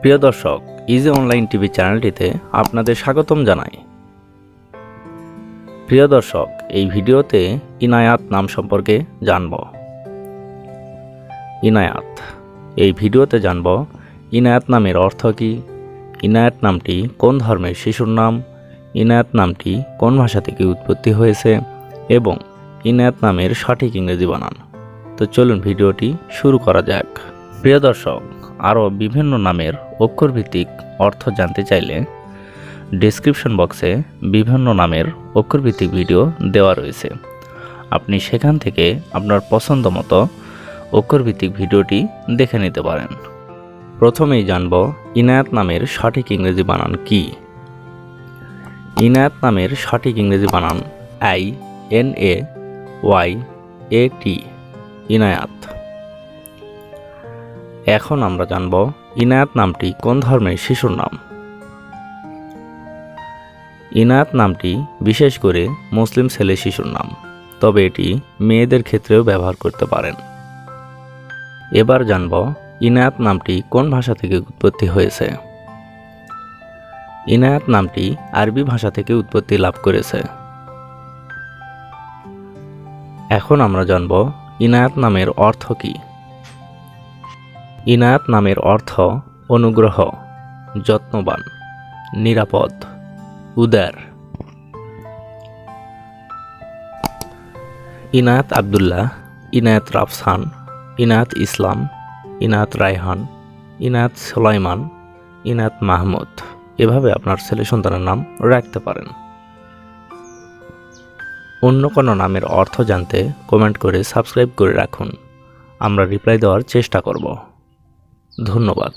প্রিয় দর্শক easy online TV চ্যানেলটিতে আপনাদের স্বাগতম জানাই। প্রিয় দর্শক, এই ভিডিওতে ইনায়াত নাম সম্পর্কে জানব। ইনায়াত, এই ভিডিওতে জানব ইনায়াত নামের অর্থ কী, ইনায়াত নামটি কোন ধর্মের শিশুর নাম, ইনায়াত নামটি কোন ভাষা থেকে উৎপত্তি হয়েছে, এবং ইনায়াত নামের সঠিক ইংরেজি বানান। তো চলুন ভিডিওটি শুরু করা যাক। প্রিয় দর্শক আরও বিভিন্ন নামের অক্ষরভিত্তিক অর্থ জানতে চাইলে ডেসক্রিপশন বক্সে বিভিন্ন নামের অক্ষরভিত্তিক ভিডিও দেওয়া রয়েছে। আপনি সেখান থেকে আপনার পছন্দ মতো অক্ষরভিত্তিক ভিডিওটি দেখে নিতে পারেন। প্রথমেই জানব ইনায়াত নামের সঠিক ইংরেজি বানান কি? ইনায়াত নামের সঠিক ইংরেজি বানান I N A Y A T, Inayat. এখন আমরা জানব ইনায়াত নামটি কোন ধর্মের শিশুর নাম। ইনায়াত নামটি বিশেষ করে মুসলিম ছেলে শিশুর নাম, তবে এটি মেয়েদের ক্ষেত্রেও ব্যবহার করতে পারেন। এবার জানব ইনায়াত নামটি কোন ভাষা থেকে উৎপত্তি হয়েছে। ইনায়াত নামটি আরবি ভাষা থেকে উৎপত্তি লাভ করেছে। এখন আমরা জানব ইনায়াত নামের অর্থ কী। ইনায়াত নামের অর্থ অনুগ্রহ, যত্নবান, নিরাপদ, উদার। ইনায়াত আবদুল্লাহ, ইনায়াত রাফসান, ইনায়াত ইসলাম, ইনায়াত রায়হান, ইনায়াত সোলাইমান, ইনায়াত মাহমুদ। এভাবে আপনার ছেলে সন্তানের নাম রাখতে পারেন। অন্য কোনো নামের অর্থ জানতে কমেন্ট করে সাবস্ক্রাইব করে রাখুন। আমরা রিপ্লাই দেওয়ার চেষ্টা করব। ধন্যবাদ।